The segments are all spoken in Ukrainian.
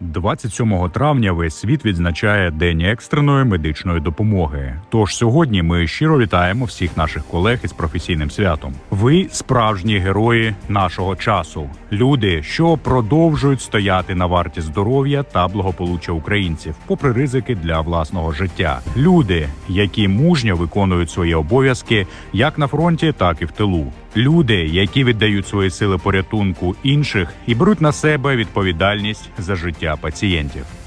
27 травня весь світ відзначає День екстреної медичної допомоги. Тож сьогодні ми щиро вітаємо всіх наших колег із професійним святом. Ви справжні герої нашого часу, люди, що продовжують стояти на варті здоров'я та благополуччя українців, попри ризики для власного життя. Люди, які мужньо виконують свої обов'язки як на фронті, так і в тилу. Люди, які віддають свої сили порятунку інших і беруть на себе відповідальність за життя пацієнтів.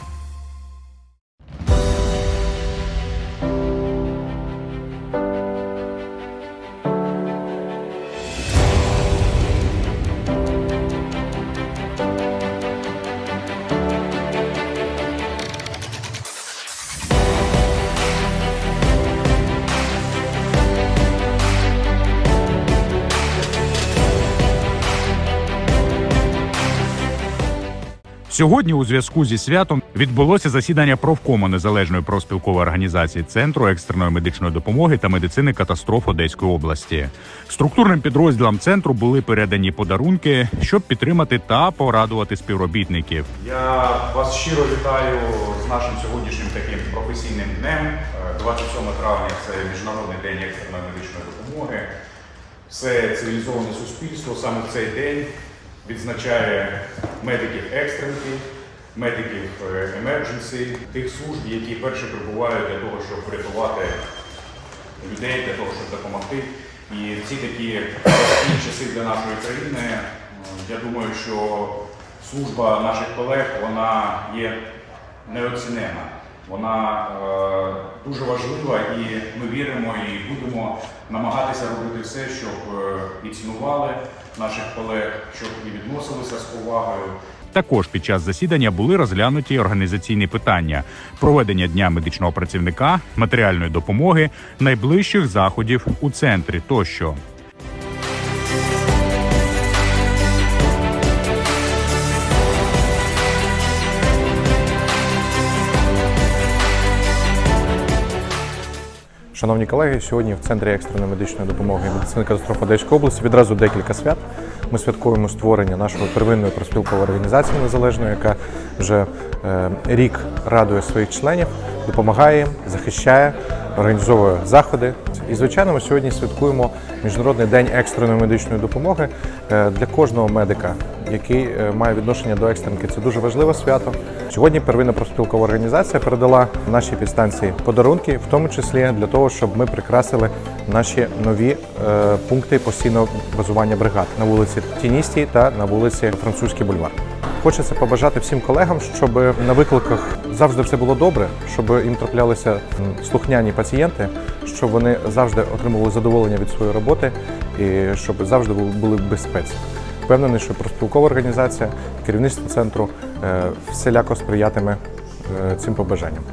Сьогодні у зв'язку зі святом відбулося засідання профкому незалежної профспілкової організації Центру екстреної медичної допомоги та медицини катастроф Одеської області. Структурним підрозділам центру були передані подарунки, щоб підтримати та порадувати співробітників. Я вас щиро вітаю з нашим сьогоднішнім таким професійним днем. Е, 27 травня це міжнародний день екстреної медичної допомоги. Все цивілізоване суспільство саме в цей день відзначає медиків екстренки, медиків емердженсі, тих служб, які перші прибувають для того, щоб врятувати людей, для того, щоб допомогти. І всі такі часи для нашої країни, е, я думаю, що служба наших колег вона є неоцінена. Вона е, дуже важлива і ми віримо і будемо намагатися робити все, щоб е, і цінували наших колег, щоб і відносилися з повагою. Також під час засідання були розглянуті організаційні питання проведення дня медичного працівника, матеріальної допомоги, найближчих заходів у центрі тощо. Шановні колеги, сьогодні в центрі екстреної медичної допомоги медицини катастроф Одеської області відразу декілька свят. Ми святкуємо створення нашої первинної проспілкової організації незалежної, яка вже е, рік радує своїх членів, допомагає, захищає, організовує заходи. І звичайно, ми сьогодні святкуємо Міжнародний день екстреної медичної допомоги е, для кожного медика, який е, має відношення до екстренки. Це дуже важливе свято. Сьогодні первинна профспілкова організація передала нашій підстанції подарунки, в тому числі для того, щоб ми прикрасили наші нові е, пункти постійного базування бригад на вулиці Тіністій та на вулиці Французький бульвар. Хочеться побажати всім колегам, щоб на викликах завжди все було добре, щоб їм траплялися слухняні пацієнти, щоб вони завжди отримували задоволення від своєї роботи і щоб завжди були в безпеці. Впевнений, що профспілкова організація, керівництво центру е, всіляко сприятиме е, цим побажанням.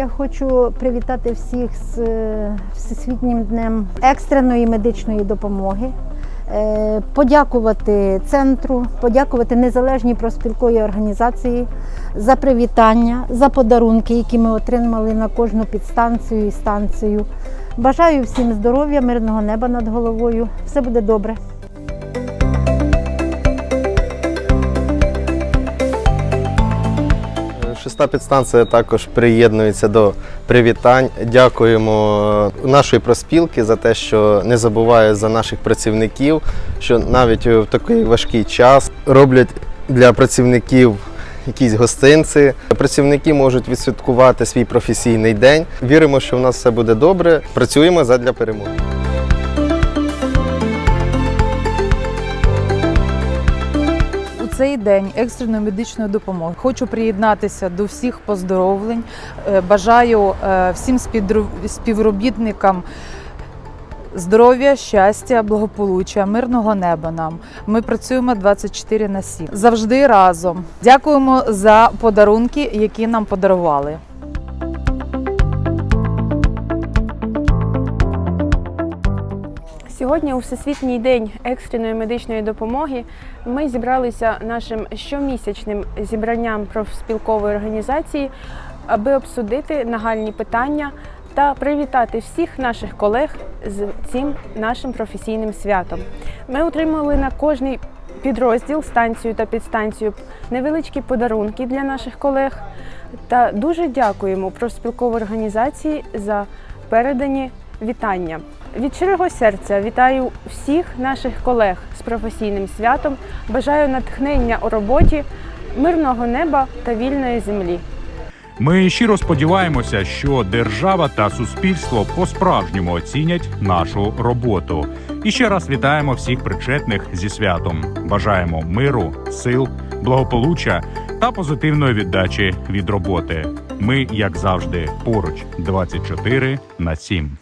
Я хочу привітати всіх з е, Всесвітнім днем екстреної медичної допомоги, е, подякувати центру, подякувати незалежній проспілковій організації за привітання, за подарунки, які ми отримали на кожну підстанцію і станцію. Бажаю всім здоров'я, мирного неба над головою. Все буде добре. Шеста підстанція також приєднується до привітань. Дякуємо нашій проспілки за те, що не забуває за наших працівників, що навіть в такий важкий час роблять для працівників якісь гостинці. Працівники можуть відсвяткувати свій професійний день. Віримо, що в нас все буде добре. Працюємо задля перемоги. Цей день екстреної медичної допомоги хочу приєднатися до всіх поздоровлень. Е, Бажаю е, всім співробітникам здоров'я, щастя, благополуччя, мирного неба нам. Ми працюємо 24 на 7. Завжди разом. Дякуємо за подарунки, які нам подарували. Сьогодні, у Всесвітній день екстреної медичної допомоги, ми зібралися нашим щомісячним зібранням профспілкової організації аби обсудити нагальні питання та привітати всіх наших колег з цим нашим професійним святом. Ми отримали на кожний підрозділ, станцію та підстанцію невеличкі подарунки для наших колег та дуже дякуємо профспілковій організації за передані вітання. Від щирого серця вітаю всіх наших колег з професійним святом. Бажаю натхнення у роботі, мирного неба та вільної землі. Ми щиро сподіваємося, що держава та суспільство по-справжньому оцінять нашу роботу. І ще раз вітаємо всіх причетних зі святом. Бажаємо миру, сил, благополуччя та позитивної віддачі від роботи. Ми, як завжди, поруч 24 на 7.